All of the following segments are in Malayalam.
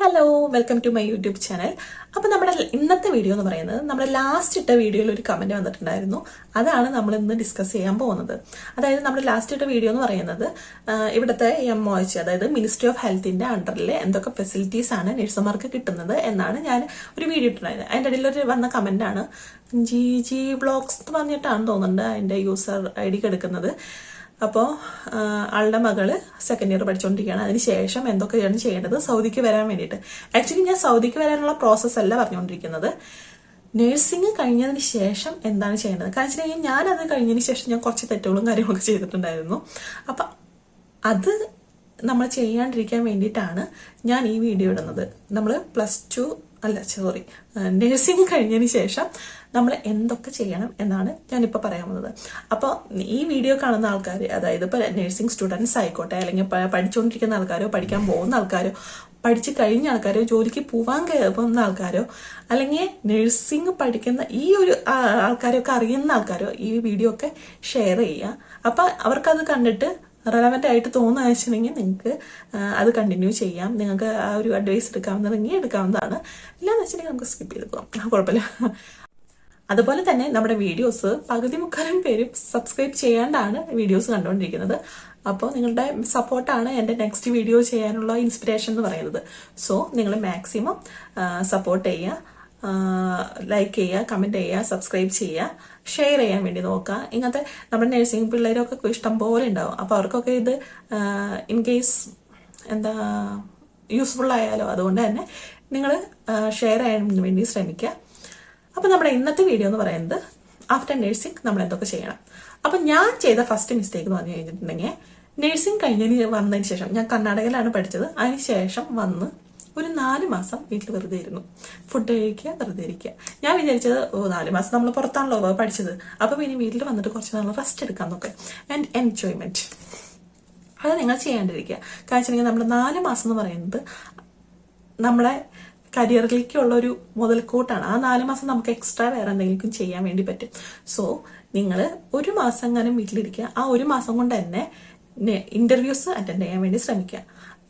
Hello welcome to my YouTube channel അപ്പോൾ നമ്മുടെ ഇന്നത്തെ വീഡിയോ എന്ന് പറയുന്നത് നമ്മുടെ ലാസ്റ്റ് ഇട്ട വീഡിയോയിൽ ഒരു കമന്റ് വന്നിട്ടുണ്ടായിരുന്നു. അതാണ് നമ്മൾ ഇന്ന് ഡിസ്കസ് ചെയ്യാൻ പോകുന്നത്. അതായത് നമ്മുടെ ലാസ്റ്റ് ഇട്ട വീഡിയോ എന്ന് പറയുന്നത് ഇവിടുത്തെ എം ഒ എച്ച് അതായത് മിനിസ്ട്രി ഓഫ് ഹെൽത്തിന്റെ അണ്ടറിൽ എന്തൊക്കെ ഫെസിലിറ്റീസ് ആണ് നഴ്സുമാർക്ക് കിട്ടുന്നത് എന്നാണ് ഞാൻ ഒരു വീഡിയോ ഇട്ടിട്ടുണ്ടായിരുന്നത്. അതിന്റെ ഇടയിൽ ഒരു വന്ന കമന്റ് ആണ് ജി ജി ബ്ലോഗ്സ് എന്ന് പറഞ്ഞിട്ടാണ് തോന്നുന്നുണ്ട് അതിന്റെ യൂസർ ഐ ഡി എടുക്കുന്നത്. അപ്പോൾ ആളുടെ മകൾ സെക്കൻഡ് ഇയർ പഠിച്ചുകൊണ്ടിരിക്കുകയാണ് അതിനുശേഷം എന്തൊക്കെയാണ് ചെയ്യേണ്ടത്? സൗദിക്ക് വരാൻ വേണ്ടിയിട്ട്. ആക്ച്വലി ഞാൻ സൗദിക്ക് വരാനുള്ള പ്രോസസ്സ് അല്ല പറഞ്ഞുകൊണ്ടിരിക്കുന്നത് നഴ്സിംഗ് കഴിഞ്ഞതിന് ശേഷം എന്താണ് ചെയ്യേണ്ടത്? കാരണം വെച്ചിട്ടുണ്ടെങ്കിൽ അത് കഴിഞ്ഞതിന് ശേഷം ഞാൻ കുറച്ച് തെറ്റുകളും കാര്യങ്ങളൊക്കെ ചെയ്തിട്ടുണ്ടായിരുന്നു. അപ്പം അത് നമ്മൾ ചെയ്യാണ്ടിരിക്കാൻ വേണ്ടിയിട്ടാണ് ഞാൻ ഈ വീഡിയോ ഇടുന്നത്. നമ്മൾ പ്ലസ് ടു അല്ല സോറി നഴ്സിംഗ് കഴിഞ്ഞതിന് ശേഷം നമ്മൾ എന്തൊക്കെ ചെയ്യണം എന്നാണ് ഞാനിപ്പോൾ പറയാൻ വന്നത് അപ്പോൾ ഈ വീഡിയോ കാണുന്ന ആൾക്കാർ അതായത് ഇപ്പോൾ നഴ്സിംഗ് സ്റ്റുഡൻസ് ആയിക്കോട്ടെ അല്ലെങ്കിൽ പഠിച്ചുകൊണ്ടിരിക്കുന്ന ആൾക്കാരോ പഠിക്കാൻ പോകുന്ന ആൾക്കാരോ പഠിച്ചു കഴിഞ്ഞ ആൾക്കാരോ ജോലിക്ക് പോവാൻ പോകുന്ന ആൾക്കാരോ അല്ലെങ്കിൽ നഴ്സിംഗ് പഠിക്കുന്ന ഈ ഒരു ആൾക്കാരൊക്കെ അറിയുന്ന ആൾക്കാരോ ഈ വീഡിയോ ഒക്കെ ഷെയർ ചെയ്യുക. അപ്പം അവർക്കത് കണ്ടിട്ട് റെലവന്റ് ആയിട്ട് തോന്നുന്ന വെച്ചിട്ടുണ്ടെങ്കിൽ നിങ്ങൾക്ക് അത് കണ്ടിന്യൂ ചെയ്യാം. നിങ്ങൾക്ക് ആ ഒരു അഡ്വൈസ് എടുക്കാവുന്നതെങ്കിൽ എടുക്കാവുന്നതാണ്. ഇല്ലാന്ന് വെച്ചിട്ടുണ്ടെങ്കിൽ നമുക്ക് സ്കിപ്പ് ചെയ്ത് പോകാം കുഴപ്പമില്ല. അതുപോലെ തന്നെ നമ്മുടെ വീഡിയോസ് പകുതി മുക്കാലും പേരും സബ്സ്ക്രൈബ് ചെയ്യാണ്ടാണ് വീഡിയോസ് കണ്ടുകൊണ്ടിരിക്കുന്നത് അപ്പോൾ നിങ്ങളുടെ സപ്പോർട്ടാണ് എന്റെ നെക്സ്റ്റ് വീഡിയോ ചെയ്യാനുള്ള ഇൻസ്പിറേഷൻ എന്ന് പറയുന്നത്. സോ നിങ്ങൾ മാക്സിമം സപ്പോർട്ട് ചെയ്യുക ലൈക്ക് ചെയ്യുക കമന്റ് ചെയ്യുക സബ്സ്ക്രൈബ് ചെയ്യുക ഷെയർ ചെയ്യാൻ വേണ്ടി നോക്കുക. ഇങ്ങനത്തെ നമ്മുടെ നഴ്സിംഗ് പിള്ളേരൊക്കെ ഇഷ്ടം പോലെ ഉണ്ടാവും. അപ്പോൾ അവർക്കൊക്കെ ഇത് ഇൻ കേസ് എന്താ യൂസ്ഫുൾ ആയാലോ അതുകൊണ്ട് തന്നെ നിങ്ങൾ ഷെയർ ചെയ്യാൻ വേണ്ടി ശ്രമിക്കുക. അപ്പോൾ നമ്മുടെ ഇന്നത്തെ വീഡിയോ എന്ന് പറയുന്നത് ആഫ്റ്റർ നഴ്സിംഗ് നമ്മൾ എന്തൊക്കെ ചെയ്യണം. അപ്പം ഞാൻ ചെയ്ത ഫസ്റ്റ് മിസ്റ്റേക്ക് എന്ന് പറഞ്ഞു കഴിഞ്ഞിട്ടുണ്ടെങ്കിൽ നഴ്സിംഗ് കഴിഞ്ഞതിന് വന്നതിന് ശേഷം ഞാൻ കർണാടകയിലാണ് പഠിച്ചത്. അതിന് ശേഷം വന്ന് ഒരു നാല് മാസം വീട്ടിൽ വെറുതെ ഇരുന്നു. ഫുഡ് കഴിക്കുക വെറുതെ ഇരിക്കുക. ഞാൻ വിചാരിച്ചത് ഓ നാല് മാസം നമ്മൾ പുറത്താണല്ലോ പഠിച്ചത്. അപ്പൊ പിന്നെ വീട്ടിൽ വന്നിട്ട് കുറച്ച് നാൾ റെസ്റ്റ് എടുക്കാൻ നോക്കെ. ആൻഡ് എൻജോയ്മെന്റ് അത് നിങ്ങൾ ചെയ്യാണ്ടിരിക്കുക. കാരണം വെച്ചിട്ടുണ്ടെങ്കിൽ നമ്മൾ നാല് മാസം എന്ന് പറയുന്നത് നമ്മളെ കരിയറിലേക്കുള്ള ഒരു മുതൽക്കൂട്ടാണ്. ആ നാല് മാസം നമുക്ക് എക്സ്ട്രാ വേറെ എന്തെങ്കിലും ചെയ്യാൻ വേണ്ടി പറ്റും. സോ നിങ്ങൾ ഒരു മാസം എങ്ങാനും വീട്ടിലിരിക്കുക. ആ ഒരു മാസം കൊണ്ട് തന്നെ ഇന്റർവ്യൂസ് അറ്റൻഡ് ചെയ്യാൻ വേണ്ടി ശ്രമിക്കുക.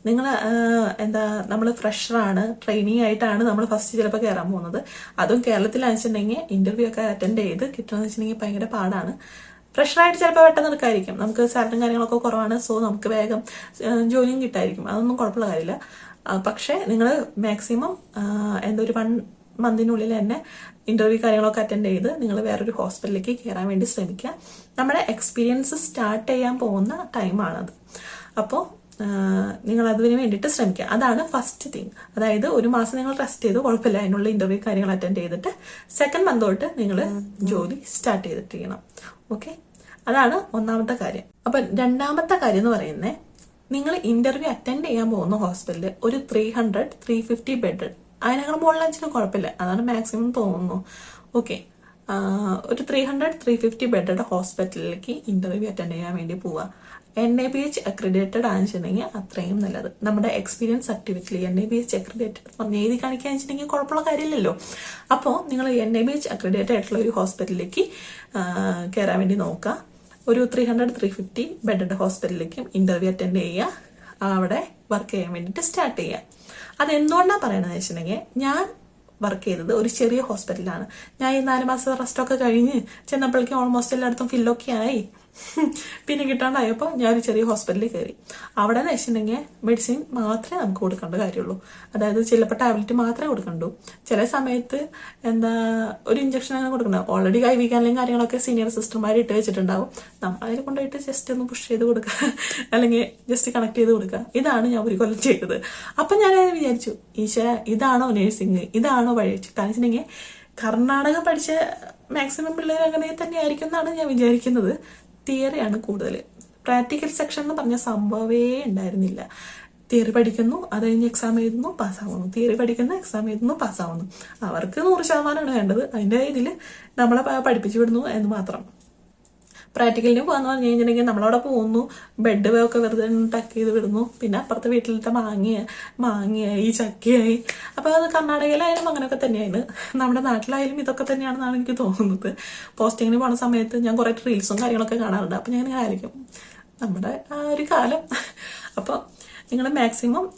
നിങ്ങൾ എന്താ നമ്മൾ ഫ്രഷറാണ് ട്രെയിനിങ് ആയിട്ടാണ് നമ്മൾ ഫസ്റ്റ് ചിലപ്പോൾ കയറാൻ പോകുന്നത്. അതും കേരളത്തിൽ കേരളത്തിലാണെന്നുണ്ടെങ്കിൽ ഇന്റർവ്യൂ ഒക്കെ അറ്റൻഡ് ചെയ്ത് കിട്ടണമെന്ന് വെച്ചിട്ടുണ്ടെങ്കിൽ ഭയങ്കര പാടാണ്. ഫ്രഷറായിട്ട് ചിലപ്പോൾ പെട്ടെന്ന് എടുക്കായിരിക്കും നമുക്ക് സാലറിയും കാര്യങ്ങളൊക്കെ കുറവാണ്. സോ നമുക്ക് വേഗം ജോലിയും കിട്ടായിരിക്കും അതൊന്നും കുഴപ്പമുള്ള കാര്യമില്ല. പക്ഷേ നിങ്ങൾ മാക്സിമം എന്താ ഒരു വൺ മന്തിനുള്ളിൽ തന്നെ ഇന്റർവ്യൂ കാര്യങ്ങളൊക്കെ അറ്റൻഡ് ചെയ്ത് നിങ്ങൾ വേറൊരു ഹോസ്പിറ്റലിലേക്ക് കയറാൻ വേണ്ടി ശ്രമിക്കുക. നമ്മുടെ എക്സ്പീരിയൻസ് സ്റ്റാർട്ട് ചെയ്യാൻ പോകുന്ന ടൈമാണത് അപ്പോൾ നിങ്ങൾ അതിന് വേണ്ടിയിട്ട് ശ്രമിക്കുക. അതാണ് ഫസ്റ്റ് തിങ് അതായത് ഒരു മാസം നിങ്ങൾ റെസ്റ്റ് ചെയ്ത് കുഴപ്പമില്ല അതിനുള്ള ഇന്റർവ്യൂ കാര്യങ്ങൾ അറ്റൻഡ് ചെയ്തിട്ട് സെക്കൻഡ് മന്ത് തൊട്ട് നിങ്ങൾ ജോലി സ്റ്റാർട്ട് ചെയ്തിട്ടിരിക്കണം ഓക്കെ അതാണ് ഒന്നാമത്തെ കാര്യം. അപ്പൊ രണ്ടാമത്തെ കാര്യം എന്ന് പറയുന്നത് നിങ്ങൾ ഇന്റർവ്യൂ അറ്റൻഡ് ചെയ്യാൻ പോകുന്ന ഹോസ്പിറ്റലിൽ ഒരു three hundred three fifty bed അതിനങ്ങൾ മുകളിലഞ്ചിന് കുഴപ്പമില്ല. അതാണ് മാക്സിമം തോന്നുന്നു. ഓക്കെ ഒരു three hundred three fifty bedded ഹോസ്പിറ്റലിലേക്ക് ഇന്റർവ്യൂ അറ്റൻഡ് ചെയ്യാൻ വേണ്ടി പോവുക N A B H accredited ആണെന്നുണ്ടെങ്കിൽ അത്രയും നല്ലത്. നമ്മുടെ experience സർട്ടിഫിക്കറ്റിൽ N A B H accredited പറഞ്ഞ് എഴുതി കാണിക്കാൻ വെച്ചിട്ടുണ്ടെങ്കിൽ കുഴപ്പമുള്ള കാര്യമില്ലല്ലോ. അപ്പോൾ നിങ്ങൾ N A B H accredited ആയിട്ടുള്ള ഒരു ഹോസ്പിറ്റലിലേക്ക് കയറാൻ വേണ്ടി നോക്കുക. ഒരു three hundred three fifty bedded ഹോസ്പിറ്റലിലേക്കും interview attend ചെയ്യുക അവിടെ വർക്ക് ചെയ്യാൻ വേണ്ടിയിട്ട് സ്റ്റാർട്ട് ചെയ്യുക അത് എന്തുകൊണ്ടാണ് പറയണതെന്ന് വെച്ചിട്ടുണ്ടെങ്കിൽ ഞാൻ വർക്ക് ചെയ്തത് ഒരു ചെറിയ ഹോസ്പിറ്റലാണ് ഞാൻ ഈ നാല് മാസം റെസ്റ്റൊക്കെ കഴിഞ്ഞ് ചെന്നപ്പോഴേക്കും ഓൾമോസ്റ്റ് എല്ലായിടത്തും ഫില്ലൊക്കെ ആയി. പിന്നെ കിട്ടാണ്ടായപ്പോൾ ഞാൻ ഒരു ചെറിയ ഹോസ്പിറ്റലിൽ കയറി. അവിടെ എന്ന് വെച്ചിട്ടുണ്ടെങ്കിൽ മെഡിസിൻ മാത്രമേ നമുക്ക് കൊടുക്കേണ്ട കാര്യമുള്ളൂ. അതായത് ചിലപ്പോൾ ടാബ്ലറ്റ് മാത്രമേ കൊടുക്കണ്ടൂ. ചില സമയത്ത് എന്താ ഒരു ഇഞ്ചക്ഷൻ അങ്ങനെ കൊടുക്കണം ഓൾറെഡി കൈ വീക്കാനും കാര്യങ്ങളൊക്കെ സീനിയർ സിസ്റ്റർമാർ ഇട്ട് വെച്ചിട്ടുണ്ടാവും. നമ്മൾ അതിൽ കൊണ്ടുപോയിട്ട് ജസ്റ്റ് ഒന്ന് പുഷ് ചെയ്ത് കൊടുക്കുക അല്ലെങ്കിൽ ജസ്റ്റ് കണക്ട് ചെയ്ത് കൊടുക്കുക ഇതാണ് ഞാൻ ഒരു കൊല്ലം ചെയ്തത്. അപ്പം ഞാൻ വിചാരിച്ചു ഈശ ഇതാണോ നേഴ്സിംഗ് ഇതാണോ വഴി? കാരണം വെച്ചിട്ടുണ്ടെങ്കിൽ കർണാടക പഠിച്ച മാക്സിമം പിള്ളേർ അങ്ങനെ തന്നെ ആയിരിക്കും എന്നാണ് ഞാൻ വിചാരിക്കുന്നത്. തിയറിയാണ് കൂടുതൽ. പ്രാക്ടിക്കൽ സെക്ഷൻ എന്ന് പറഞ്ഞ സംഭവമേ ഉണ്ടായിരുന്നില്ല. തിയറി പഠിക്കുന്നു അത് കഴിഞ്ഞ് എക്സാം എഴുതുന്നു പാസ്സാവുന്നു. തിയറി പഠിക്കുന്നു എക്സാം എഴുതുന്നു പാസ്സാവുന്നു. അവർക്ക് നൂറ് ശതമാനമാണ് വേണ്ടത്. അതിന്റെ ഇതിൽ നമ്മളെ പഠിപ്പിച്ചു വിടുന്നു എന്ന് മാത്രം. പ്രാക്ടിക്കലിന് പോകാന്ന് പറഞ്ഞു കഴിഞ്ഞിട്ടുണ്ടെങ്കിൽ നമ്മളവിടെ പോകുന്നു ബെഡ് ഒക്കെ വെറുതെ ടക്ക് ചെയ്ത് വിടുന്നു. പിന്നെ അപ്പുറത്തെ വീട്ടിലത്തെ മാങ്ങിയ മാങ്ങയായി ചക്കയായി അപ്പോൾ അത് കർണാടകയിലായാലും അങ്ങനെയൊക്കെ തന്നെയാണ്. നമ്മുടെ നാട്ടിലായാലും ഇതൊക്കെ തന്നെയാണെന്നാണ് എനിക്ക് തോന്നുന്നത്. പോസ്റ്റിങ്ങിന് പോണ സമയത്ത് ഞാൻ കുറേ റീൽസും കാര്യങ്ങളൊക്കെ കാണാറുണ്ട്. അപ്പോൾ ഞാൻ ഇങ്ങനെ ആയിരിക്കും. നമ്മുടെ ആ ഒരു കാലം. അപ്പൊ നിങ്ങൾ മാക്സിമം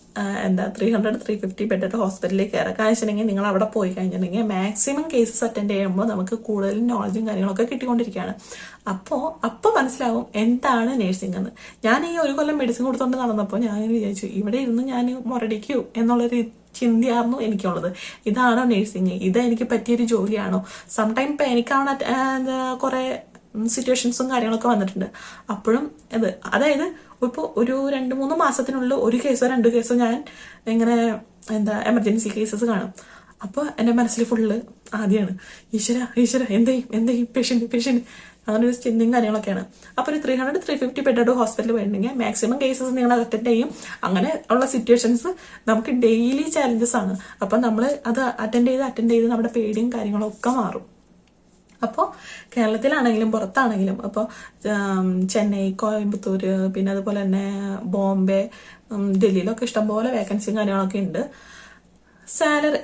എന്താ three hundred three fifty bed ഹോസ്പിറ്റലിലേക്ക് കയറുക കാണിച്ചിട്ടുണ്ടെങ്കിൽ നിങ്ങൾ അവിടെ പോയി കഴിഞ്ഞിട്ടുണ്ടെങ്കിൽ മാക്സിമം കേസസ് അറ്റൻഡ് ചെയ്യുമ്പോൾ നമുക്ക് കൂടുതൽ നോളജും കാര്യങ്ങളൊക്കെ കിട്ടിക്കൊണ്ടിരിക്കുകയാണ്. അപ്പോൾ അപ്പോൾ മനസ്സിലാവും എന്താണ് നേഴ്സിംഗ് എന്ന്. ഞാൻ ഈ ഒരു കൊല്ലം മെഡിസിൻ കൊടുത്തുകൊണ്ട് നടന്നപ്പോൾ ഞാൻ വിചാരിച്ചു ഇവിടെ ഇരുന്ന് ഞാൻ മുരടിക്കൂ എന്നുള്ളൊരു ചിന്തയായിരുന്നു എനിക്കുള്ളത്. ഇതാണോ നേഴ്സിംഗ് ഇത് എനിക്ക് പറ്റിയൊരു ജോലിയാണോ? സംടൈം എന്താ കുറേ സിറ്റുവേഷൻസും കാര്യങ്ങളൊക്കെ വന്നിട്ടുണ്ട്. അപ്പോഴും ഇത് അതായത് ഇപ്പോൾ ഒരു രണ്ട് മൂന്ന് മാസത്തിനുള്ളിൽ ഒരു കേസോ രണ്ട് കേസോ ഞാൻ ഇങ്ങനെ എന്താ എമർജൻസി കേസസ് കാണും. അപ്പോൾ എന്റെ മനസ്സിൽ ഫുള്ള് ആദ്യമാണ് ഈശ്വര ഈശ്വര എന്തെയും എന്തെയും പേഷ്യന്റ് പേഷ്യന്റ് അങ്ങനെ ഒരു ചിന്തയും കാര്യങ്ങളൊക്കെയാണ്. അപ്പോൾ ഒരു three hundred three fifty bed ഹോസ്പിറ്റലിൽ വേണമെങ്കിൽ മാക്സിമം കേസസ് നിങ്ങൾ അറ്റൻഡ് ചെയ്യും. അങ്ങനെ ഉള്ള സിറ്റുവേഷൻസ് നമുക്ക് ഡെയിലി ചാലഞ്ചസ് ആണ്. അപ്പം നമ്മൾ അത് അറ്റൻഡ് ചെയ്ത് അറ്റൻഡ് ചെയ്ത് നമ്മുടെ പേടിയും കാര്യങ്ങളൊക്കെ മാറും. അപ്പോൾ കേരളത്തിലാണെങ്കിലും പുറത്താണെങ്കിലും അപ്പോൾ ചെന്നൈ കോയമ്പത്തൂർ പിന്നെ അതുപോലെ തന്നെ ബോംബെ ഡൽഹിയിലൊക്കെ ഇഷ്ടംപോലെ വേക്കൻസിയും കാര്യങ്ങളൊക്കെ ഉണ്ട്. സാലറി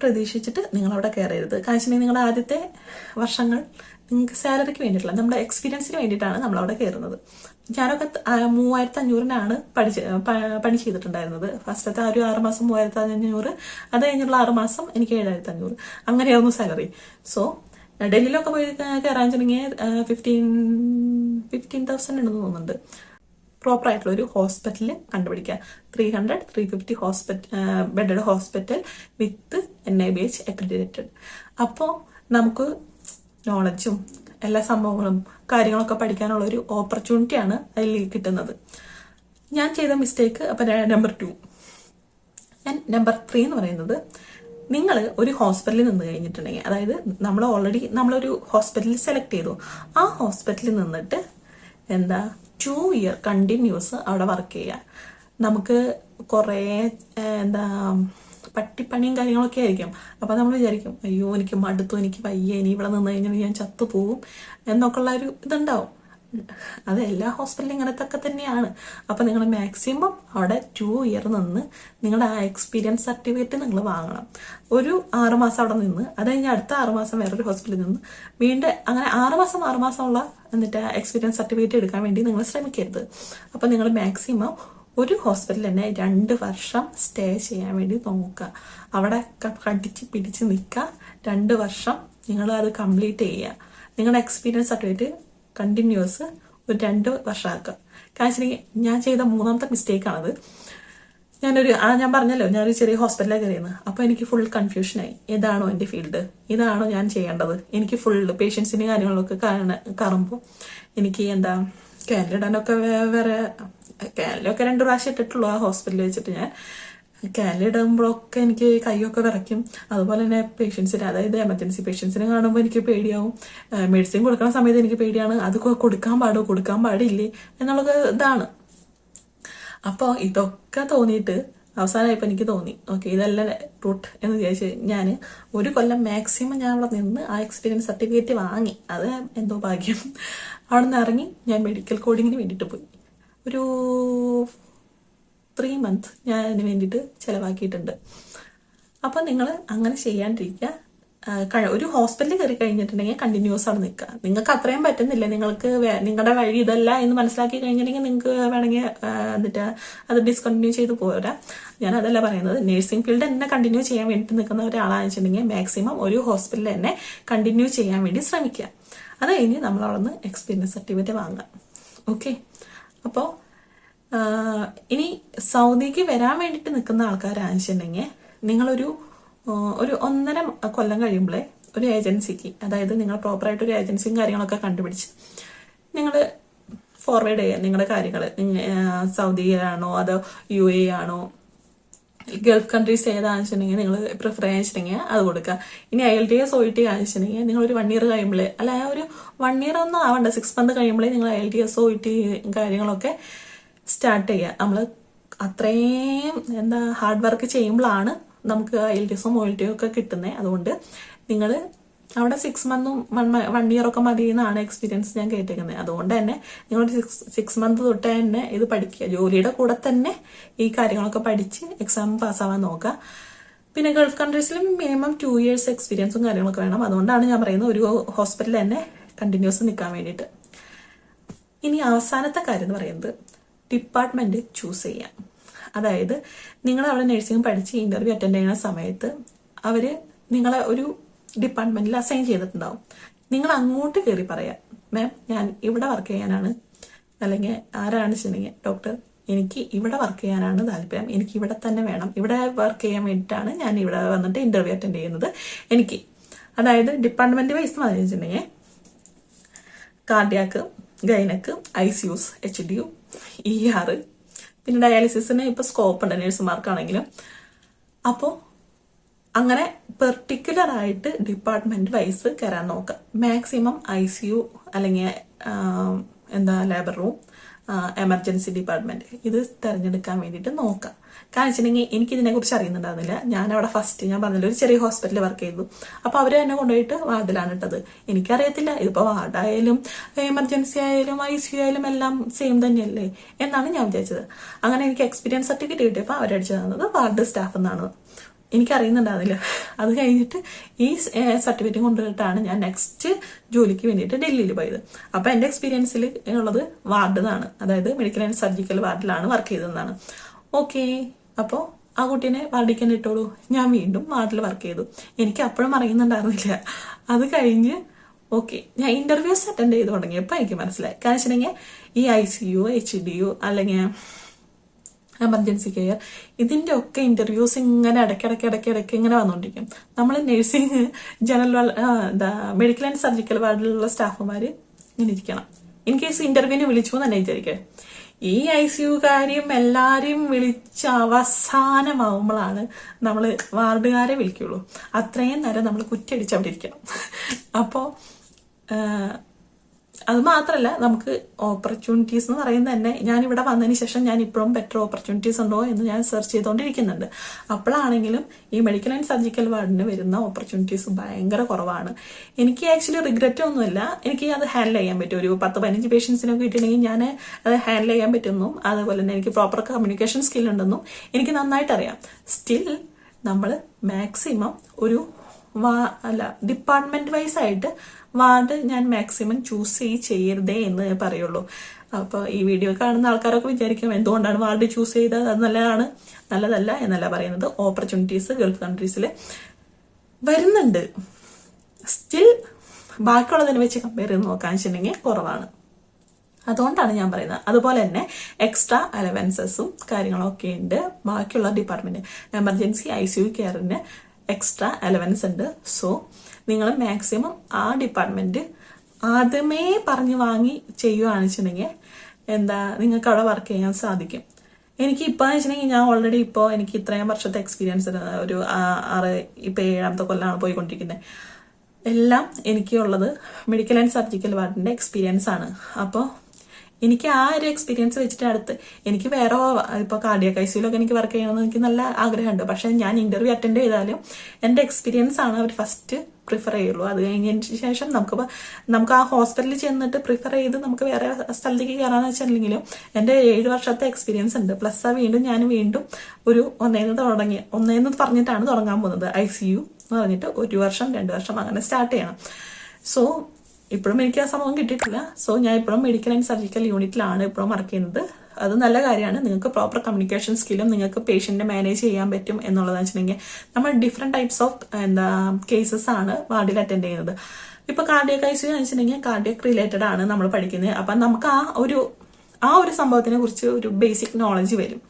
പ്രതീക്ഷിച്ചിട്ട് നിങ്ങളവിടെ കയറരുത് കാശിനെ നിങ്ങളുടെ ആദ്യത്തെ വർഷങ്ങൾ നിങ്ങൾക്ക് സാലറിക്ക് വേണ്ടിയിട്ടുള്ള നമ്മുടെ എക്സ്പീരിയൻസിന് വേണ്ടിയിട്ടാണ് നമ്മളവിടെ കയറുന്നത് ഞാനൊക്കെ മൂവായിരത്തി അഞ്ഞൂറിനാണ് പഠിച്ച് പണി ചെയ്തിട്ടുണ്ടായിരുന്നത്. ഫസ്റ്റത്തെ ആ ഒരു ആറ് മാസം മൂവായിരത്തി അഞ്ഞൂറ് അത് കഴിഞ്ഞുള്ള ആറ് മാസം എനിക്ക് ഏഴായിരത്തി അഞ്ഞൂറ് അങ്ങനെയായിരുന്നു സാലറി സോ ഡൽഹിയിലൊക്കെ പോയി കയറാൻ വെച്ചിട്ടുണ്ടെങ്കിൽ ഫിഫ്റ്റീൻ ഫിഫ്റ്റീൻ തൗസൻഡ് ഉണ്ടെന്ന് തോന്നുന്നുണ്ട്. പ്രോപ്പർ ആയിട്ടുള്ള ഒരു ഹോസ്പിറ്റൽ കണ്ടുപിടിക്കുക three hundred three fifty hospital bedded hospital with N I B H accredited അപ്പോൾ നമുക്ക് നോളജും എല്ലാ സംഭവങ്ങളും കാര്യങ്ങളൊക്കെ പഠിക്കാനുള്ള ഒരു ഓപ്പർച്യൂണിറ്റിയാണ് അതിൽ കിട്ടുന്നത്. ഞാൻ ചെയ്ത മിസ്റ്റേക്ക് അപ്പം നമ്പർ ടു ഞാൻ നമ്പർ ത്രീ എന്ന് പറയുന്നത് നിങ്ങൾ ഒരു ഹോസ്പിറ്റലിൽ നിന്ന് കഴിഞ്ഞിട്ടുണ്ടെങ്കിൽ അതായത് നമ്മൾ ഓൾറെഡി നമ്മളൊരു ഹോസ്പിറ്റലിൽ സെലക്ട് ചെയ്തു. ആ ഹോസ്പിറ്റലിൽ നിന്നിട്ട് എന്താ ടു ഇയർ കണ്ടിന്യൂസ് അവിടെ വർക്ക് ചെയ്യുക നമുക്ക് കുറേ എന്താ പട്ടിപ്പണിയും കാര്യങ്ങളൊക്കെ ആയിരിക്കും. അപ്പം നമ്മൾ വിചാരിക്കും അയ്യോ എനിക്ക് മടുത്തു എനിക്ക് വയ്യ ഇനി ഇവിടെ നിന്ന് കഴിഞ്ഞാൽ ഞാൻ ചത്തു പോവും ഉള്ള ഒരു ഇതുണ്ടാവും. അത് എല്ലാ ഹോസ്പിറ്റലും ഇങ്ങനത്തൊക്കെ തന്നെയാണ്. അപ്പൊ നിങ്ങൾ മാക്സിമം അവിടെ ടു ഇയർ നിന്ന് നിങ്ങളുടെ ആ എക്സ്പീരിയൻസ് സർട്ടിഫിക്കറ്റ് നിങ്ങൾ വാങ്ങണം. ഒരു ആറുമാസം അവിടെ നിന്ന് അത് കഴിഞ്ഞ് അടുത്ത ആറുമാസം വേറൊരു ഹോസ്പിറ്റലിൽ നിന്ന് വീണ്ടും അങ്ങനെ ആറുമാസം ആറുമാസമുള്ള ആറ് മാസമുള്ള എന്നിട്ട് എക്സ്പീരിയൻസ് സർട്ടിഫിക്കറ്റ് എടുക്കാൻ വേണ്ടി നിങ്ങൾ ശ്രമിക്കരുത്. അപ്പൊ നിങ്ങൾ മാക്സിമം ഒരു ഹോസ്പിറ്റലിൽ തന്നെ രണ്ട് വർഷം സ്റ്റേ ചെയ്യാൻ വേണ്ടി നോക്കുക. അവിടെ കടിച്ച് പിടിച്ച് നിൽക്കുക. രണ്ട് വർഷം നിങ്ങൾ അത് കംപ്ലീറ്റ് ചെയ്യുക. നിങ്ങളുടെ എക്സ്പീരിയൻസ് സർട്ടിഫിക്കറ്റ് കണ്ടിന്യൂസ് ഒരു രണ്ട് വർഷമാക്കുക കാരണം വെച്ചിട്ടുണ്ടെങ്കിൽ ഞാൻ ചെയ്ത മൂന്നാമത്തെ മിസ്റ്റേക്കാണത്. ഞാനൊരു ആ ഞാൻ പറഞ്ഞല്ലോ ഞാനൊരു ചെറിയ ഹോസ്പിറ്റലിലാണ് കയറിയെന്ന് അപ്പോൾ എനിക്ക് ഫുൾ കൺഫ്യൂഷനായി ഏതാണോ എന്റെ ഫീൽഡ് ഇതാണോ ഞാൻ ചെയ്യേണ്ടത്? എനിക്ക് ഫുൾ പേഷ്യൻസിന്റെ കാര്യങ്ങളൊക്കെ കയറുമ്പോൾ എനിക്ക് എന്താ കാനലിടാനൊക്കെ വേറെ കാനലൊക്കെ രണ്ട് പ്രാവശ്യം ഇട്ടിട്ടുള്ളൂ ആ ഹോസ്പിറ്റലിൽ വെച്ചിട്ട് ഞാൻ. കാനലിടുമ്പോഴൊക്കെ എനിക്ക് കൈയൊക്കെ വിറയ്ക്കും. അതുപോലെ തന്നെ പേഷ്യൻസിന് അതായത് എമർജൻസി പേഷ്യൻസിനെ കാണുമ്പോൾ എനിക്ക് പേടിയാവും. മെഡിസിൻ കൊടുക്കുന്ന സമയത്ത് എനിക്ക് പേടിയാണ്. അത് കൊടുക്കാൻ പാടോ? കൊടുക്കാൻ പാടില്ലേ? എന്നുള്ളത് ഇതാണ്. അപ്പോൾ ഇതൊക്കെ തോന്നിയിട്ട് അവസാനമായപ്പോൾ എനിക്ക് തോന്നി. ഓക്കെ ഇതല്ല റൂട്ട് എന്ന് വിചാരിച്ച് ഞാൻ ഒരു കൊല്ലം മാക്സിമം ഞാൻ അവിടെ നിന്ന് ആ എക്സ്പീരിയൻസ് സർട്ടിഫിക്കറ്റ് വാങ്ങി. അത് എന്തോ ഭാഗ്യം. അവിടെ നിന്ന് ഇറങ്ങി ഞാൻ മെഡിക്കൽ കോഡിങ്ങിന് വേണ്ടിയിട്ട് പോയി. ഒരു ത്രീ മന്ത് ഞാൻ അതിന് വേണ്ടിയിട്ട് ചിലവാക്കിയിട്ടുണ്ട്. അപ്പം നിങ്ങൾ അങ്ങനെ ചെയ്യാണ്ടിരിക്കുക. ഒരു ഹോസ്പിറ്റലിൽ കയറി കഴിഞ്ഞിട്ടുണ്ടെങ്കിൽ കണ്ടിന്യൂസ് ആണ് നിൽക്കുക. നിങ്ങൾക്ക് അത്രയും പറ്റുന്നില്ല. നിങ്ങൾക്ക് നിങ്ങളുടെ വഴി ഇതല്ല എന്ന് മനസ്സിലാക്കി കഴിഞ്ഞിട്ടുണ്ടെങ്കിൽ നിങ്ങൾക്ക് വേണമെങ്കിൽ എന്നിട്ട് അത് ഡിസ്കണ്ടിന്യൂ ചെയ്ത് പോരാ. ഞാൻ അതല്ല പറയുന്നത്. നഴ്സിംഗ് ഫീൽഡ് തന്നെ കണ്ടിന്യൂ ചെയ്യാൻ വേണ്ടി നിൽക്കുന്ന ഒരാളാണെന്ന് വെച്ചിട്ടുണ്ടെങ്കിൽ മാക്സിമം ഒരു ഹോസ്പിറ്റലിൽ തന്നെ കണ്ടിന്യൂ ചെയ്യാൻ വേണ്ടി ശ്രമിക്കുക. അത് കഴിഞ്ഞ് നമ്മൾ അവിടെ നിന്ന് എക്സ്പീരിയൻസ് സർട്ടിഫിക്കറ്റ് വാങ്ങുക. ഓക്കെ അപ്പോൾ ഇനി സൗദിക്ക് വരാൻ വേണ്ടിയിട്ട് നിൽക്കുന്ന ആൾക്കാരാണെന്നുണ്ടെങ്കിൽ നിങ്ങളൊരു ഒരു ഒന്നര കൊല്ലം കഴിയുമ്പോഴേ ഒരു ഏജൻസിക്ക് അതായത് നിങ്ങൾ പ്രോപ്പറായിട്ട് ഒരു ഏജൻസിയും കാര്യങ്ങളൊക്കെ കണ്ടുപിടിച്ച് നിങ്ങൾ ഫോർവേഡ് ചെയ്യുക നിങ്ങളുടെ കാര്യങ്ങൾ സൗദിയിലാണോ അതോ യു എ ആണോ? ഗൾഫ് കൺട്രീസ് ഏതാണെന്ന് നിങ്ങൾ പ്രിഫർ ചെയ്യാന്നുവെച്ചിട്ടുണ്ടെങ്കിൽ അത് കൊടുക്കുക ഇനി I L T S O T നിങ്ങൾ ഒരു വൺ ഇയർ കഴിയുമ്പോഴേ അല്ല ഒരു വൺ ഇയർ ഒന്നും ആവണ്ട സിക്സ് മന്ത് കഴിയുമ്പോഴേ നിങ്ങൾ I L T S O T കാര്യങ്ങളൊക്കെ സ്റ്റാർട്ട് ചെയ്യുക. നമ്മൾ അത്രയും എന്താ ഹാർഡ് വർക്ക് ചെയ്യുമ്പോഴാണ് നമുക്ക് എൽ ടി എസും ഒക്കെ കിട്ടുന്നത് അതുകൊണ്ട് നിങ്ങൾ അവിടെ സിക്സ് മന്തും വൺ വൺ ഇയർ ഒക്കെ മതി എന്നാണ് എക്സ്പീരിയൻസ് ഞാൻ കേട്ടിരിക്കുന്നത്. അതുകൊണ്ട് തന്നെ നിങ്ങൾ സിക്സ് സിക്സ് മന്ത് തൊട്ട് തന്നെ ഇത് പഠിക്കുക. ജോലിയുടെ കൂടെ തന്നെ ഈ കാര്യങ്ങളൊക്കെ പഠിച്ച് എക്സാം പാസ്സാവാൻ നോക്കുക. പിന്നെ ഗൾഫ് കൺട്രീസിലും മിനിമം ടു ഇയേഴ്സ് എക്സ്പീരിയൻസും കാര്യങ്ങളൊക്കെ വേണം. അതുകൊണ്ടാണ് ഞാൻ പറയുന്നത് ഒരു ഹോസ്പിറ്റലിൽ തന്നെ കണ്ടിന്യൂസ് നിൽക്കാൻ വേണ്ടിയിട്ട്. ഇനി അവസാനത്തെ കാര്യം എന്ന് പറയുന്നത് ഡിപ്പാർട്ട്മെന്റ് ചൂസ് ചെയ്യാം. അതായത് നിങ്ങൾ അവിടെ നഴ്സിംഗ് പഠിച്ച് ഇന്റർവ്യൂ അറ്റൻഡ് ചെയ്യുന്ന സമയത്ത് അവർ നിങ്ങളെ ഒരു ഡിപ്പാർട്ട്മെന്റിൽ അസൈൻ ചെയ്തിട്ടുണ്ടാവും. നിങ്ങൾ അങ്ങോട്ട് കയറി പറയാം മാം ഞാൻ ഇവിടെ വർക്ക് ചെയ്യാനാണ് അല്ലെങ്കിൽ ആരാണ് വെച്ചിട്ടുണ്ടെങ്കിൽ ഡോക്ടർ എനിക്ക് ഇവിടെ വർക്ക് ചെയ്യാനാണ് താല്പര്യം. എനിക്ക് ഇവിടെ തന്നെ വേണം. ഇവിടെ വർക്ക് ചെയ്യാൻ വേണ്ടിയിട്ടാണ് ഞാൻ ഇവിടെ വന്നിട്ട് ഇന്റർവ്യൂ അറ്റൻഡ് ചെയ്യുന്നത്. എനിക്ക്. അതായത് ഡിപ്പാർട്ട്മെന്റ് വൈസ് എന്ന് പറഞ്ഞിട്ടുണ്ടെങ്കിൽ cardiac gynaec I C Us H D U E R. പിന്നെ ഡയാലിസിസിന് ഇപ്പൊ സ്കോപ്പ് ഉണ്ട് നഴ്സുമാർക്കാണെങ്കിലും അപ്പോൾ അങ്ങനെ പെർട്ടിക്കുലർ ആയിട്ട് ഡിപ്പാർട്ട്മെന്റ് വൈസ് കയറാൻ നോക്കുക മാക്സിമം ഐ സി യു അല്ലെങ്കിൽ എന്താ ലേബർ റൂം എമർജൻസി ഡിപ്പാർട്ട്മെന്റ് ഇത് തിരഞ്ഞെടുക്കാൻ വേണ്ടിയിട്ട് നോക്കാം. കാരണം വെച്ചിട്ടുണ്ടെങ്കിൽ എനിക്ക് ഇതിനെ കുറിച്ച് അറിയുന്നുണ്ടായിരുന്നില്ല. ഞാൻ അവിടെ ഫസ്റ്റ് ഞാൻ പറഞ്ഞില്ല ഒരു ചെറിയ ഹോസ്പിറ്റലിൽ വർക്ക് ചെയ്തു. അപ്പൊ അവർ എന്നെ കൊണ്ടുപോയിട്ട് വാർഡിലാണ് ഇട്ടത്. എനിക്കറിയത്തില്ല ഇതിപ്പോ വാർഡായാലും എമർജൻസി ആയാലും ഐ സി ആയാലും എല്ലാം സെയിം തന്നെയല്ലേ എന്നാണ് ഞാൻ വിചാരിച്ചത്. അങ്ങനെ എനിക്ക് എക്സ്പീരിയൻസ് സർട്ടിഫിക്കറ്റ് കിട്ടിയപ്പോൾ അവരടിച്ചു തന്നത് വാർഡ് സ്റ്റാഫ് എന്നാണ്. എനിക്കറിയുന്നുണ്ടായിരുന്നില്ല അത് കഴിഞ്ഞിട്ട് ഈ സർട്ടിഫിക്കറ്റ് കൊണ്ടുപോയിട്ടാണ് ഞാൻ നെക്സ്റ്റ് ജോലിക്ക് വേണ്ടിയിട്ട് ഡൽഹിയിൽ പോയത്. അപ്പോൾ എന്റെ എക്സ്പീരിയൻസിൽ ഉള്ളത് വാർഡിലാണ് അതായത് മെഡിക്കൽ ആൻഡ് സർജിക്കൽ വാർഡിലാണ് വർക്ക് ചെയ്തതെന്നാണ്. ഓക്കെ അപ്പോൾ ആ കുട്ടീനെ വാർഡിക്കാൻ ഇട്ടോളൂ. ഞാൻ വീണ്ടും വാർഡിൽ വർക്ക് ചെയ്തു. എനിക്ക് അപ്പോഴും അറിയുന്നുണ്ടായിരുന്നില്ല. അത് കഴിഞ്ഞ് ഓക്കെ ഞാൻ ഇന്റർവ്യൂസ് അറ്റൻഡ് ചെയ്ത് തുടങ്ങിയപ്പോൾ എനിക്ക് മനസ്സിലായി. കാരണം വെച്ചിട്ടുണ്ടെങ്കിൽ ഈ I C U H D U അല്ലെങ്കിൽ എമർജൻസി കെയർ ഇതിന്റെ ഒക്കെ ഇന്റർവ്യൂസ് ഇങ്ങനെ ഇടയ്ക്കിടയ്ക്ക് ഇടയ്ക്ക് ഇടയ്ക്ക് ഇങ്ങനെ വന്നുകൊണ്ടിരിക്കും നമ്മൾ നഴ്സിംഗ് ജനറൽ എന്താ മെഡിക്കൽ ആൻഡ് സർജിക്കൽ വാർഡിലുള്ള സ്റ്റാഫുമാര് ഇങ്ങനെ ഇരിക്കണം. ഇൻ കേസ് ഇന്റർവ്യൂവിന് വിളിച്ചു തന്നെ വിചാരിക്കേ ഈ ഐ സി യുകാരെയും എല്ലാരെയും വിളിച്ച് അവസാനമാവുമ്പോഴാണ് നമ്മൾ വാർഡുകാരെ വിളിക്കുള്ളൂ. അത്രയും നേരം നമ്മൾ കുറ്റടിച്ച് ഇരിക്കണം. അപ്പോ അത് മാത്രല്ല നമുക്ക് ഓപ്പർച്യൂണിറ്റീസ് എന്ന് പറയുന്നത് തന്നെ ഞാൻ ഇവിടെ വന്നതിന് ശേഷം ഞാൻ ഇപ്പോഴും ബെറ്റർ ഓപ്പർച്യൂണിറ്റീസ് ഉണ്ടോ എന്ന് ഞാൻ സെർച്ച് ചെയ്തുകൊണ്ടിരിക്കുന്നുണ്ട് അപ്പോഴാണെങ്കിലും ഈ മെഡിക്കൽ ആൻഡ് സർജിക്കൽ വാർഡിന് വരുന്ന ഓപ്പർച്യൂണിറ്റീസ് ഭയങ്കര കുറവാണ്. എനിക്ക് ആക്ച്വലി റിഗ്രറ്റ് ഒന്നുമില്ല. എനിക്ക് അത് ഹാൻഡിൽ ചെയ്യാൻ പറ്റും. ഒരു പത്ത് പതിനഞ്ച് പേഷ്യൻസിനൊക്കെ കിട്ടിയിട്ടുണ്ടെങ്കിൽ ഞാൻ അത് ഹാൻഡിൽ ചെയ്യാൻ പറ്റുന്നു അതുപോലെ തന്നെ എനിക്ക് പ്രോപ്പർ കമ്മ്യൂണിക്കേഷൻ സ്കിൽ ഉണ്ടെന്നും എനിക്ക് നന്നായിട്ട് അറിയാം സ്റ്റിൽ നമ്മൾ മാക്സിമം ഒരു വാ അല്ല ഡിപ്പാർട്ട്മെന്റ് വൈസ് ആയിട്ട് വാർഡ് ഞാൻ മാക്സിമം ചൂസ് ചെയ്ത് ചെയ്യരുതേ എന്ന് പറയുള്ളൂ. അപ്പോൾ ഈ വീഡിയോ കാണുന്ന ആൾക്കാരൊക്കെ വിചാരിക്കും എന്തുകൊണ്ടാണ് വാർഡ് ചൂസ് ചെയ്തത്? അത് നല്ലതാണ് നല്ലതല്ല എന്നല്ല പറയുന്നത്. ഓപ്പർച്യൂണിറ്റീസ് ഗൾഫ് കൺട്രീസിൽ വരുന്നുണ്ട്. സ്റ്റിൽ ബാക്കിയുള്ളതിനെ വെച്ച് കമ്പയർ ചെയ്ത് നോക്കാൻ വെച്ചിട്ടുണ്ടെങ്കിൽ കുറവാണ്. അതുകൊണ്ടാണ് ഞാൻ പറയുന്നത്. അതുപോലെ തന്നെ എക്സ്ട്രാ അലവൻസസും കാര്യങ്ങളൊക്കെ ഉണ്ട്. ബാക്കിയുള്ള department emergency I C U കെയറിന് extra allowance ഉണ്ട്. സോ നിങ്ങൾ മാക്സിമം ആ ഡിപ്പാർട്ട്മെന്റ് ആദ്യമേ പറഞ്ഞു വാങ്ങി ചെയ്യുകയാണെന്ന് വെച്ചിട്ടുണ്ടെങ്കിൽ എന്താ നിങ്ങൾക്ക് അവിടെ വർക്ക് ചെയ്യാൻ സാധിക്കും. എനിക്ക് ഇപ്പോൾ വെച്ചിട്ടുണ്ടെങ്കിൽ ഞാൻ ഓൾറെഡി ഇപ്പോൾ എനിക്ക് ഇത്രയും വർഷത്തെ എക്സ്പീരിയൻസ് ഒരു ആറ് ഇപ്പോൾ ഏഴാമത്തെ കൊല്ലമാണ് പോയിക്കൊണ്ടിരിക്കുന്നത്. എല്ലാം എനിക്കുള്ളത് മെഡിക്കൽ ആൻഡ് സർജിക്കൽ വാർഡിന്റെ എക്സ്പീരിയൻസ് ആണ്. അപ്പോൾ എനിക്ക് ആ ഒരു എക്സ്പീരിയൻസ് വെച്ചിട്ട് അടുത്ത് എനിക്ക് വേറെ ഇപ്പോൾ കാർഡിയക് എനിക്ക് വർക്ക് ചെയ്യണമെന്ന് എനിക്ക് നല്ല ആഗ്രഹമുണ്ട്. പക്ഷേ ഞാൻ ഇന്റർവ്യൂ അറ്റൻഡ് ചെയ്താലും എന്റെ എക്സ്പീരിയൻസ് ആണ് അവർ ഫസ്റ്റ് പ്രിഫർ ചെയ്യുള്ളൂ. അത് കഴിഞ്ഞതിന് ശേഷം നമുക്ക് നമുക്ക് ആ ഹോസ്പിറ്റലിൽ ചെന്നിട്ട് പ്രിഫർ ചെയ്ത് നമുക്ക് വേറെ സ്ഥലത്തേക്ക് കയറാന്ന് വെച്ചിട്ടുണ്ടെങ്കിലും എന്റെ ഏഴ് വർഷത്തെ എക്സ്പീരിയൻസ് ഉണ്ട്. പ്ലസ് ആ വീണ്ടും ഞാൻ വീണ്ടും ഒരു ഒന്നേന്ന് തുടങ്ങി ഒന്നേന്ന് പറഞ്ഞിട്ടാണ് തുടങ്ങാൻ പോകുന്നത്. ഐ സി യു എന്ന് പറഞ്ഞിട്ട് ഒരു വർഷം രണ്ട് വർഷം അങ്ങനെ സ്റ്റാർട്ട് ചെയ്യണം. സോ ഇപ്പോഴും എനിക്ക് ആ സംഭവം കിട്ടിയിട്ടില്ല. സോ ഞാൻ ഇപ്പോഴും മെഡിക്കൽ ആൻഡ് സർജിക്കൽ യൂണിറ്റിലാണ് ഇപ്പോഴും വർക്ക് ചെയ്യുന്നത്. അത് നല്ല കാര്യമാണ്. നിങ്ങൾക്ക് പ്രോപ്പർ കമ്മ്യൂണിക്കേഷൻ സ്കില്ലും നിങ്ങൾക്ക് പേഷ്യന്റിനെ മാനേജ് ചെയ്യാൻ പറ്റും എന്നുള്ളതെന്ന് വെച്ചിട്ടുണ്ടെങ്കിൽ നമ്മൾ ഡിഫറെന്റ് ടൈപ്സ് ഓഫ് എന്താ കേസസ് ആണ് വാർഡിൽ അറ്റൻഡ് ചെയ്യുന്നത്. ഇപ്പൊ കാർഡിയക് ഐസിയു വെച്ചിട്ടുണ്ടെങ്കിൽ കാർഡിയക് റിലേറ്റഡ് ആണ് നമ്മൾ പഠിക്കുന്നത്. അപ്പൊ നമുക്ക് ആ ഒരു ആ ഒരു സംഭവത്തിനെ കുറിച്ച് ഒരു ബേസിക് നോളജ് വരും.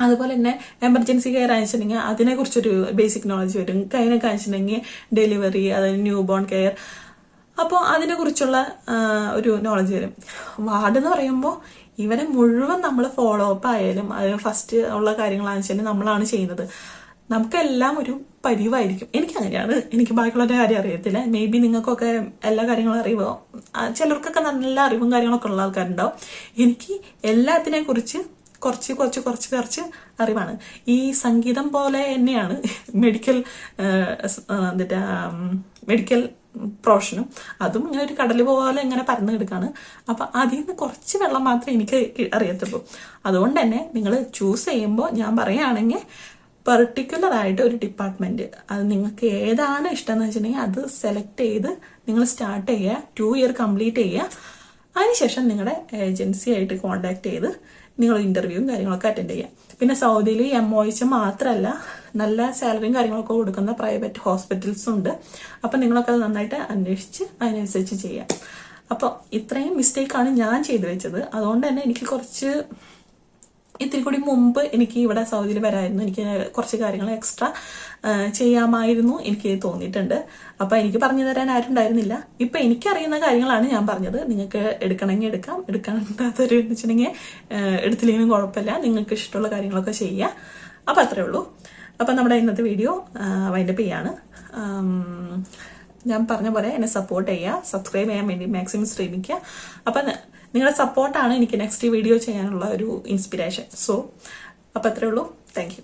അതുപോലെ തന്നെ എമർജൻസി കെയർ അയച്ചിട്ടുണ്ടെങ്കിൽ അതിനെക്കുറിച്ചൊരു ബേസിക് നോളജ് വരും. കൈനൊക്കെ അയച്ചിട്ടുണ്ടെങ്കിൽ ഡെലിവറി അതായത് ന്യൂ ബോൺ കെയർ അപ്പോൾ അതിനെക്കുറിച്ചുള്ള ഒരു നോളജ് വരും. വാർഡ് എന്ന് പറയുമ്പോൾ ഇവരെ മുഴുവൻ നമ്മൾ ഫോളോ അപ്പ് ആയാലും അതിന് ഫസ്റ്റ് ഉള്ള കാര്യങ്ങളാണെന്ന് വെച്ചാൽ നമ്മളാണ് ചെയ്യുന്നത്. നമുക്കെല്ലാം ഒരു പരിവായിരിക്കും. എനിക്ക് അങ്ങനെയാണ് എനിക്ക് ബാക്കിയുള്ളവരുടെ കാര്യം അറിയത്തില്ല. മേ ബി നിങ്ങൾക്കൊക്കെ എല്ലാ കാര്യങ്ങളും അറിവോ ചിലർക്കൊക്കെ നല്ല അറിവും കാര്യങ്ങളൊക്കെ ഉള്ള ആൾക്കാരുണ്ടാവും. എനിക്ക് എല്ലാത്തിനെ കുറിച്ച് കുറച്ച് കുറച്ച് കുറച്ച് കുറച്ച് അറിവാണ്. ഈ സംഗീതം പോലെ തന്നെയാണ് മെഡിക്കൽ എന്നിട്ട് മെഡിക്കൽ പ്രൊഫഷനും. അതും ഇങ്ങനെ ഒരു കടൽ പോലെ ഇങ്ങനെ പരന്നു കിടക്കാണ്. അപ്പൊ അതിൽ നിന്ന് കുറച്ച് വെള്ളം മാത്രമേ എനിക്ക് അറിയത്തുള്ളൂ. അതുകൊണ്ട് തന്നെ നിങ്ങൾ ചൂസ് ചെയ്യുമ്പോൾ ഞാൻ പറയുകയാണെങ്കിൽ പെർട്ടിക്കുലർ ആയിട്ട് ഒരു ഡിപ്പാർട്ട്മെന്റ് അത് നിങ്ങൾക്ക് ഏതാണ് ഇഷ്ടം എന്ന് വെച്ചിട്ടുണ്ടെങ്കിൽ അത് സെലക്ട് ചെയ്ത് നിങ്ങൾ സ്റ്റാർട്ട് ചെയ്യുക. ടു ഇയർ കംപ്ലീറ്റ് ചെയ്യുക. അതിനുശേഷം നിങ്ങളുടെ ഏജൻസി ആയിട്ട് കോണ്ടാക്ട് ചെയ്ത് നിങ്ങൾ ഇന്റർവ്യൂവും കാര്യങ്ങളൊക്കെ അറ്റൻഡ് ചെയ്യുക. പിന്നെ സൗദിയിൽ എം ഒ എച്ച് മാത്രമല്ല നല്ല സാലറിയും കാര്യങ്ങളൊക്കെ കൊടുക്കുന്ന പ്രൈവറ്റ് ഹോസ്പിറ്റൽസും ഉണ്ട് അപ്പം നിങ്ങളൊക്കെ അത് നന്നായിട്ട് അന്വേഷിച്ച് അതിനനുസരിച്ച് ചെയ്യാം. അപ്പോൾ ഇത്രയും മിസ്റ്റേക്കാണ് ഞാൻ ചെയ്തു വെച്ചത്. അതുകൊണ്ട് തന്നെ എനിക്ക് കുറച്ച് ഇത്തിരി കൂടി മുമ്പ് എനിക്ക് ഇവിടെ സൗദിയിൽ വരായിരുന്നു. എനിക്ക് കുറച്ച് കാര്യങ്ങൾ എക്സ്ട്രാ ചെയ്യാമായിരുന്നു എനിക്ക് തോന്നിയിട്ടുണ്ട്. അപ്പൊ എനിക്ക് പറഞ്ഞു തരാൻ ആരും ഉണ്ടായിരുന്നില്ല. ഇപ്പൊ എനിക്കറിയുന്ന കാര്യങ്ങളാണ് ഞാൻ പറഞ്ഞത്. നിങ്ങൾക്ക് എടുക്കണമെങ്കിൽ എടുക്കാം. എടുക്കാണ്ടാത്തൊരു വെച്ചിട്ടുണ്ടെങ്കിൽ എടുത്തില്ലെങ്കിലും കുഴപ്പമില്ല. നിങ്ങൾക്ക് ഇഷ്ടമുള്ള കാര്യങ്ങളൊക്കെ ചെയ്യുക അപ്പൊ അത്രേ ഉള്ളൂ. അപ്പൊ നമ്മുടെ ഇന്നത്തെ വീഡിയോ വൈൻഡപ്പ് ചെയ്യാണ്. ഞാൻ പറഞ്ഞ പോലെ എന്നെ സപ്പോർട്ട് ചെയ്യുക സബ്സ്ക്രൈബ് ചെയ്യാൻ വേണ്ടി മാക്സിമം ശ്രമിക്കുക. അപ്പം നിങ്ങളുടെ സപ്പോർട്ടാണ് എനിക്ക് നെക്സ്റ്റ് വീഡിയോ ചെയ്യാനുള്ള ഒരു ഇൻസ്പിറേഷൻ സോ അപ്പം അത്രേ ഉള്ളൂ. താങ്ക്